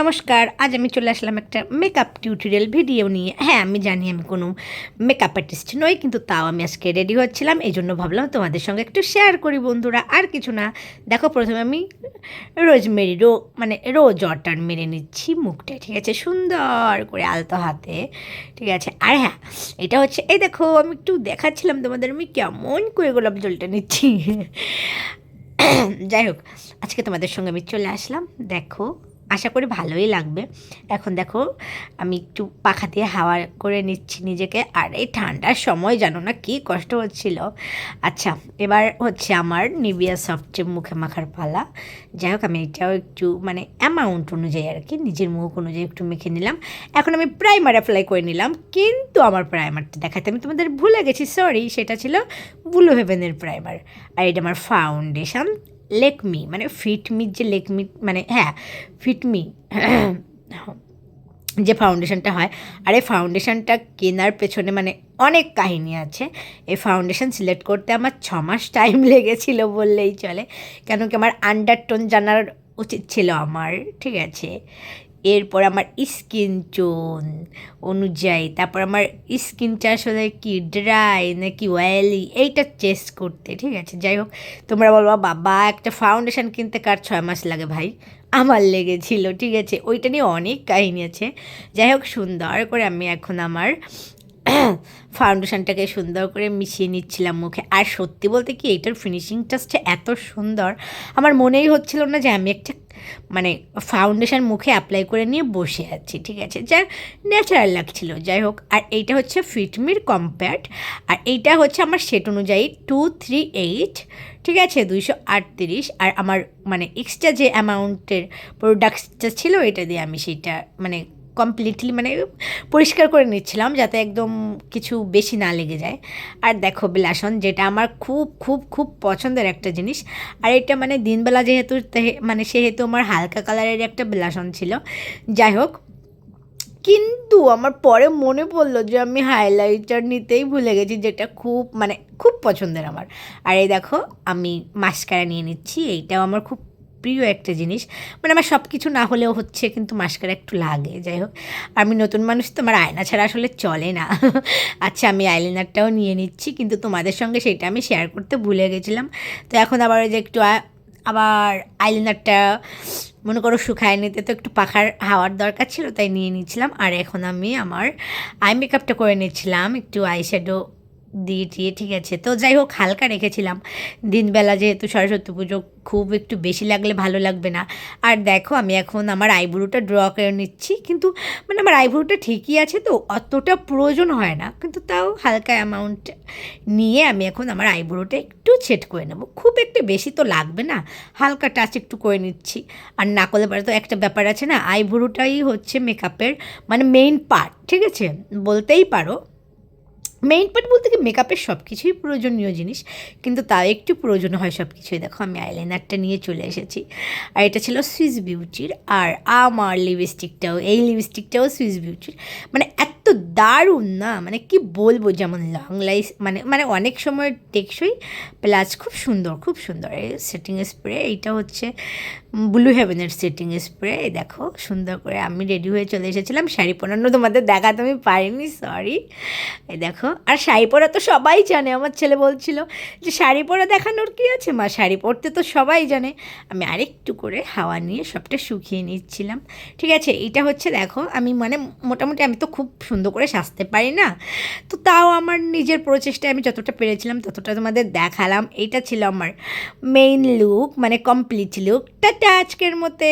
নমস্কার, আজ আমি চলে আসলাম একটা মেকআপ টিউটোরিয়াল ভিডিও নিয়ে। হ্যাঁ আমি জানি আমি কোনো মেকআপ আর্টিস্ট নই, কিন্তু তাও আমি আজকে রেডি হচ্ছিলাম, এই জন্য ভাবলাম তোমাদের সঙ্গে একটু শেয়ার করি বন্ধুরা, আর কিছু না। দেখো, প্রথমে আমি রোজমেরি রো মানে রোজ ওয়াটার মেরে নিচ্ছি মুখটা ঠিক আছে? সুন্দর করে আলতো হাতে, ঠিক আছে? আর হ্যাঁ এটা হচ্ছে, এই দেখো, আমি একটু দেখাচ্ছিলাম তোমাদের, আমি কেমন করে গোলাপ জলটা নিচ্ছি। যাই হোক, আজকে তোমাদের সঙ্গে আমি চলে আসলাম। দেখো আশা করি ভালোই লাগবে। এখন দেখো, আমি একটু পাখা দিয়ে হাওয়া করে নিচ্ছি নিজেকে। আর এই ঠান্ডার সময় জানো না কী কষ্ট হচ্ছিল? আচ্ছা এবার হচ্ছে আমার নিবিয়া সফটের মুখে মাখার পালা। যাই হোক, আমি এটাও একটু মানে অ্যামাউন্ট অনুযায়ী আর কি, নিজের মুখ অনুযায়ী একটু মেখে নিলাম। এখন আমি প্রাইমার অ্যাপ্লাই করে নিলাম, কিন্তু আমার প্রাইমারটা দেখাতে আমি তোমাদের ভুলে গেছি সরি সেটা ছিল ব্লু হেভেনের প্রাইমার আর এটা আমার ফাউন্ডেশন লেকমি মানে ফিটমি যে লেকমি মানে হ্যাঁ ফিটমি যে ফাউন্ডেশনটা হয়, আর এই ফাউন্ডেশনটা কেনার পেছনে মানে অনেক কাহিনী আছে। এই ফাউন্ডেশন সিলেক্ট করতে আমার ছ মাস টাইম লেগেছিল বললেই চলে কেন কি আমার আন্ডারটোন জানার উচিত ছিল আমার, ঠিক আছে? এরপর আমার স্কিন টোন অনুযায়ী, তারপর আমার স্কিনটা আসলে কি ড্রাই নাকি অয়েলি এইটা চেস্ট করতে, ঠিক আছে? যাই হোক, তোমরা বলবা বাবা একটা ফাউন্ডেশন কিনতে কার ছয় মাস লাগে ভাই? আমার লেগেছিল, ঠিক আছে? ওইটা নিয়ে অনেক কাহিনী আছে। যাই হোক, সুন্দর করে আমি এখন আমার ফাউন্ডেশনটাকে সুন্দর করে মিশিয়ে নিচ্ছিলাম মুখে। আর সত্যি বলতে কি, এটার ফিনিশিং টাচটা এত সুন্দর, আমার মনেই হচ্ছিল না যে আমি একটা মানে ফাউন্ডেশন মুখে অ্যাপ্লাই করে নিয়ে বসে আছি, ঠিক আছে? যা ন্যাচারাল লাগছিল, যাই হোক। আর এইটা হচ্ছে ফিটমির কম্প্যাক্ট আর এইটা হচ্ছে আমার সেট অনুযায়ী টু থ্রি এইট ঠিক আছে? দুইশো আটত্রিশ, আর আমার মানে এক্সট্রা যে অ্যামাউন্টের প্রোডাক্টসটা ছিল, এটা দিয়ে আমি সেইটা মানে কমপ্লিটলি মানে পরিষ্কার করে নিচ্ছিলাম যাতে একদম কিছু বেশি না লেগে যায়। আর দেখো বিলাসন, যেটা আমার খুব খুব খুব পছন্দের একটা জিনিস। আর এটা মানে দিনবেলা যেহেতু মানে সেহেতু আমার হালকা কালারের একটা বিলাসন ছিল। যাই হোক, কিন্তু আমার পরে মনে পড়ল যে আমি হাইলাইটার নিতেই ভুলে গেছি, যেটা খুব মানে খুব পছন্দের আমার। আর এই দেখো, আমি মাস্কারা নিয়ে নিচ্ছি, এইটাও আমার খুব প্রিয় একটা জিনিস। মানে আমার সব কিছু না হলেও হচ্ছে কিন্তু মাস্কারা একটু লাগে, যাই হোক। আমি নতুন মানুষ তো আমার আয়না ছাড়া আসলে চলে না। আচ্ছা আমি আইলাইনারটাও নিয়ে নিচ্ছি, কিন্তু তোমাদের সঙ্গে সেটা আমি শেয়ার করতে ভুলে গেছিলাম। তো এখন আবার যে একটু আবার আইলাইনারটা মনে করো শুকায় নিতে তো একটু পাখার হাওয়ার দরকার ছিল, তাই নিয়ে নিচ্ছিলাম। আর এখন আমি আমার আই মেকআপটা করে নিচ্ছিলাম, একটু আইশ্যাডো দিয়ে টিয়ে ঠিক আছে। তো যাই হোক, হালকা রেখেছিলাম। দিনবেলা যেহেতু সরস্বতী পুজো খুব একটু বেশি লাগলে ভালো লাগবে না। আর দেখো, আমি এখন আমার আইব্রোটা ড্র করে নিচ্ছি। কিন্তু মানে আমার আইব্রোটা ঠিকই আছে তো, অতটা প্রয়োজন হয় না। কিন্তু তাও হালকা অ্যামাউন্ট নিয়ে আমি এখন আমার আইব্রোটা একটু সেট করে নেব। খুব একটু বেশি তো লাগবে না। হালকা টাচ একটু করে নিচ্ছি। আর না করলে পারে তো একটা ব্যাপার আছে না, আইব্রোটাই হচ্ছে মেকআপের মানে মেইন পার্ট ঠিক আছে? বলতেই পারো। মেইন পার্ট বলতে কি মেকআপের সব কিছুই প্রয়োজনীয় জিনিস, কিন্তু তা একটু প্রয়োজন হয় সব কিছুই দেখো, আমি আইলাইনারটা নিয়ে চলে এসেছি। আর এটা ছিল সুইস বিউটির আর আমার লিপস্টিকটাও এই লিপস্টিকটাও সুইস বিউটির মানে এত দারুণ না? মানে কি বলব যেমন লং লাইফ মানে মানে অনেক সময় টেকসই প্লাস খুব সুন্দর খুব সুন্দর। এই সেটিং স্প্রে এইটা হচ্ছে ব্লু হেভেনের সেটিং স্প্রে দেখো, সুন্দর করে। আমি রেডি হয়ে চলে এসেছিলাম, শাড়ি পরানো তোমাদের দেখাতে আমি পারিনি সরি এই দেখো, আর শাড়ি পরা তো সবাই জানে, আমার ছেলে বলছিল যে শাড়ি পরা দেখানোর কি আছে? মা, শাড়ি পরতে তো সবাই জানে। আমি আরেকটু করে হাওয়া নিয়ে সবটা শুকিয়ে নিচ্ছিলাম। ঠিক আছে এটা হচ্ছে দেখো, আমি মানে মোটামুটি আমি তো খুব সুন্দর করে সাজতে পারি না। তো তাও আমার নিজের প্রচেষ্টায় আমি যতটা পেরেছিলাম ততটা তোমাদের দেখালাম। এইটা ছিল আমার মেইন লুক মানে কমপ্লিট লুক আজকের মতে।